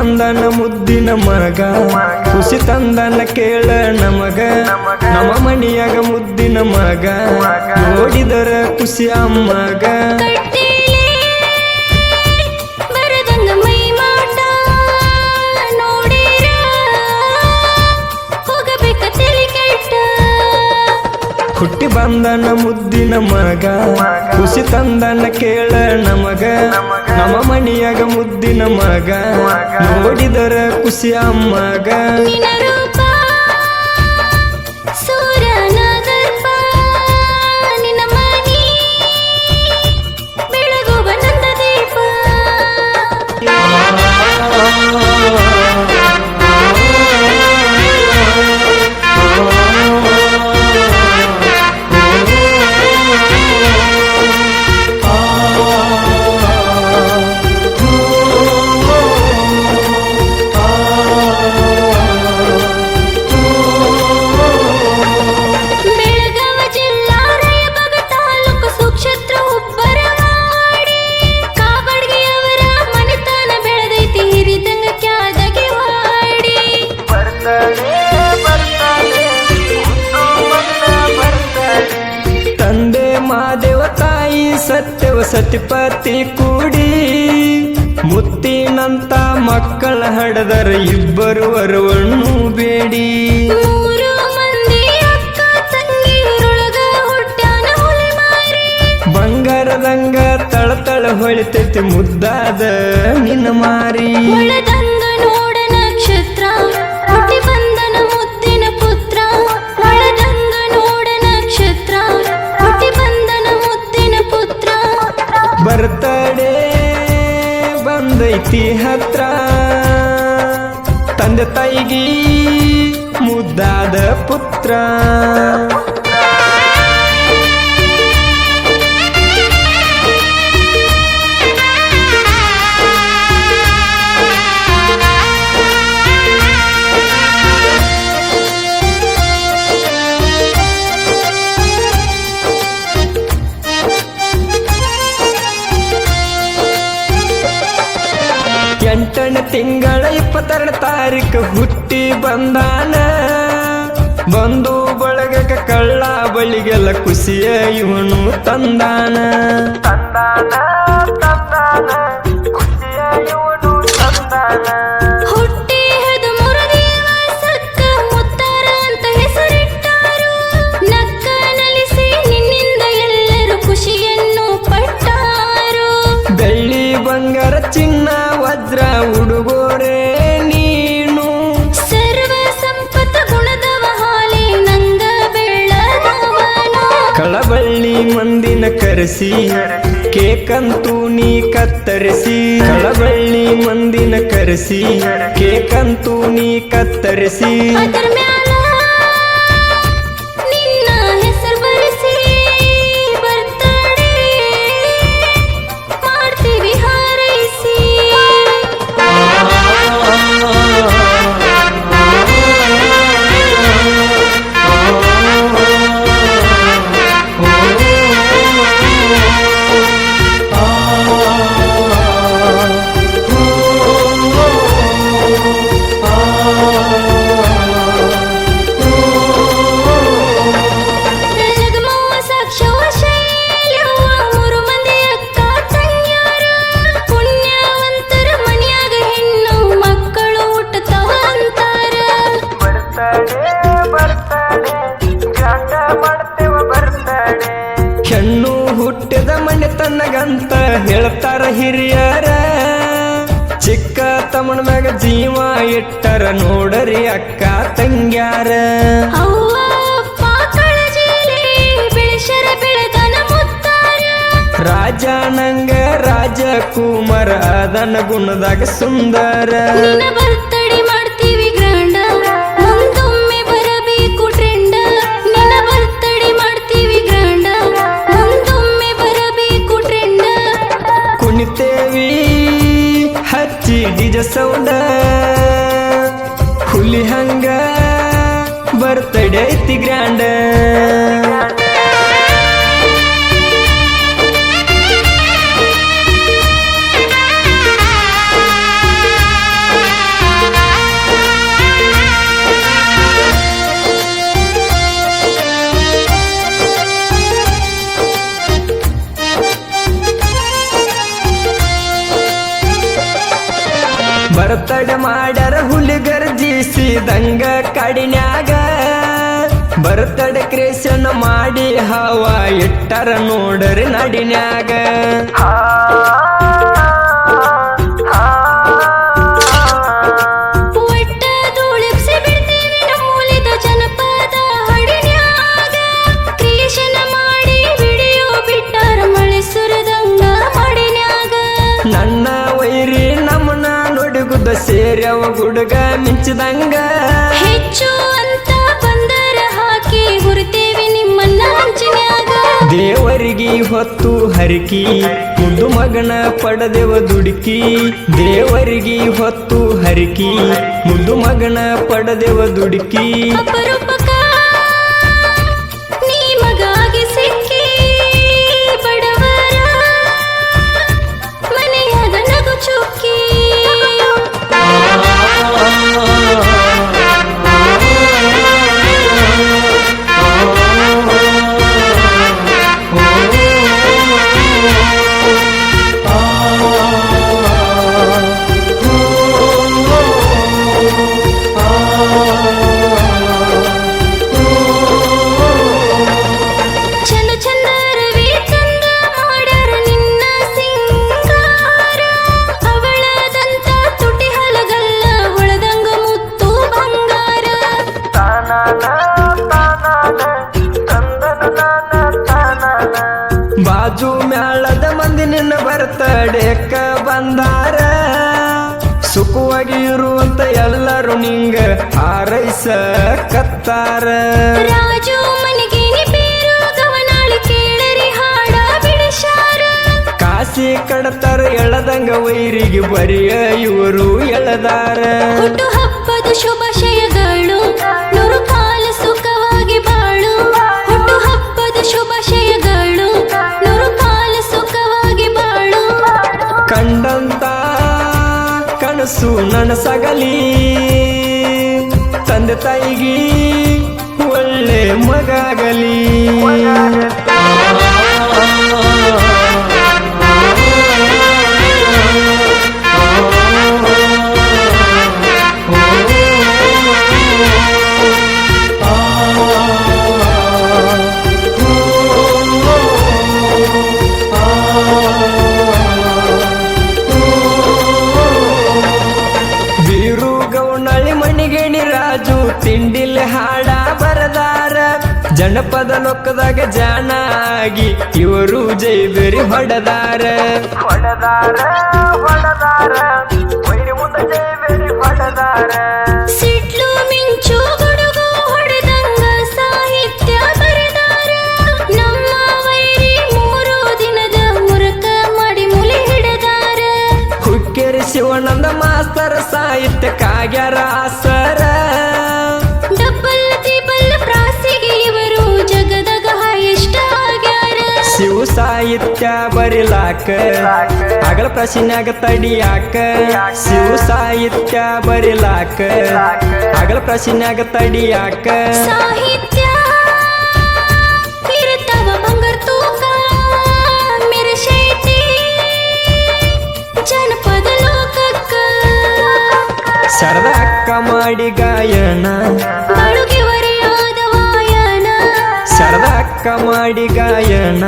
ಬಂದನ ಮುದ್ದಿನ ಮಗ. ಖುಷಿ ತಂದನ ಕೇಳ ನಮಗ. ನಮ್ಮ ಮನಿಯಾಗ ಮುದ್ದಿನ ಮಗ. ನೋಡಿದರ ಖುಷಿ ಅಮ್ಮಗ. ಹುಟ್ಟಿ ಬಂದನ ಮುದ್ದಿನ ಮಗ. ಖುಷಿ ತಂದನ ಕೇಳ ನಮಗ. ನಮ್ಮ ಮಣಿಯಾಗ ಮುದ್ದಿನ ಮಗ. ನೋಡಿದರ ಖುಷಿ ಅಮ್ಮಗ. ಸತಿಪತಿ ಕೂಡಿ ಮುತ್ತಿನಂತ ಮಕ್ಕಳ ಹಡದರ ಇಬ್ಬರು ಅರವಣ್ಣು ಬೇಡಿ. ಬಂಗಾರದಂಗ ತಳತಳ ಹೊಳಿತೈತಿ ಮುದ್ದಾದ ನಿನ್ನ ಮಾರಿ. ಬರ್ತಡೆ ಬಂದೈತಿ ಹತ್ರ ತಂದೆ ತಾಯಿಗಿ ಮುದ್ದಾದ ಪುತ್ರ. ತಿಂಗಳ ಇಪ್ಪತ್ತೆರಡು ತಾರೀಕು ಹುಟ್ಟಿ ಬಂದಾನ. ಬಂದು ಬಳಗಕ ಕಳ್ಳ ಬಳಿಗೆಲ್ಲ ಖುಷಿಯ ಇವನು ತಂದಾನ. ಹುಟ್ಟಿ ಕರೆಸಿ ಕೇಕಂತೂ ನೀ ಕತ್ತರಿಸಿ ಕಳಬಳ್ಳಿ ಮಂದಿನ ಕರೆಸಿ ಕೇಕಂತೂ ನೀ ಕತ್ತರಿಸಿ. ಮನೆ ತನ್ನಗಂತ ಹೇಳ್ತಾರ ಹಿರಿಯರ. ಚಿಕ್ಕ ತಮ್ಮನ ಮ್ಯಾಗ ಜೀವ ಇಟ್ಟರ ನೋಡರಿ ಅಕ್ಕ ತಂಗ್ಯಾರ. ರಾಜ ನಂಗ ರಾಜಕುಮಾರ ಅದನ ಗುಣದಾಗ ಸುಂದರ. ಸೌಂಡ. ಹುಲಿ ಹಂಗ ಬರ್ತಡೆ ಐತಿ ಗ್ರ್ಯಾಂಡ ಬರ್ತಡ ಕ್ರೇಷನ್ ಮಾಡಿ ಹವ ಇಟ್ಟರ ನೋಡರಿ ನಡಿನ್ಯಾಗ. ನನ್ನ ವೈರಿ ನಮ್ಮನ ನುಡುಗುದ ಸೇರ್ಯವ ಗುಡುಗ ಮಿಂಚಿದಂಗ. ಹೊತ್ತು ಹರಿಕಿ ಮುದ್ದು ಮಗನ ಪಡೆದೆವ ದುಡುಕಿ ದೇವರಿಗೆ ಹೊತ್ತು ಹರಿಕಿ ಮುದ್ದು ಮಗನ ಪಡೆದೆವ ದುಡುಕಿ. ಬಾಜು ಮ್ಯಾಳದ ಮಂದಿ ನಿನ್ನ ಬರ್ತಡೇಕ ಬಂದಾರ. ಸುಖವಾಗಿ ಇರುವಂತ ಎಲ್ಲರೂ ನಿಂಗ ಆರೈಸ ಕತ್ತಾರ ರಾಜು ಕಾಸಿ ಕಡತಾರ ಎಳದಂಗ ವೈರಿಗೆ ಬರಿಯ ಇವರು ಎಳದಾರ. ಹಬ್ಬದ ಶುಭಾಶಯಗಳು ಕನಸು ನನಸಗಲಿ. ತಂದೆ ತಾಯಿಗೆ ಒಳ್ಳೆ ಮಗಾಗಲಿ ಲೋಕದಾಗ ಜಾನಾಗಿ ಇವರು ಜೈಬೇರಿ ಹೊಡೆದಾರ. ಸಿಡ್ಲು ಮಿಂಚು ಗುಡುಗು ಹೊಡೆದಂಗ ಸಾಹಿತ್ಯ ಬರೆದಾರ. ನಮ್ಮ ವೈರಿ ಮೂರು ದಿನದ ಮುರುಕ ಮಾಡಿ ಮುಲಿ ಹಿಡದಾರ. ಹುಕ್ಕೇರಿ ಶಿವನಂದ ಮಾಸ್ತರ ಸಾಹಿತ್ಯ ಕಾಗ್ಯಾರ ಸಾಹಿತ್ಯ ಬರಿಲಾಕ. ಹಗಲ ಪ್ರಶ್ನ್ಯಾಗ ತಡಿಯಾಕ. ಶಿವ ಸಾಹಿತ್ಯ ಬರಿಲಾಕ. ಹಗಲ ಪ್ರಶ್ನ್ಯಾಗ ತಡಿಯಾಕ. ಸಾಹಿತ್ಯ ಇರುತ್ತವ ಬಂಗಾರ ತೂಕ ಜನಪದ ಲೋಕಕ್ಕ. ಶರದ ಅಕ್ಕ ಮಾಡಿ ಗಾಯನ. ಮಾಡಿ ಗಾಯನ.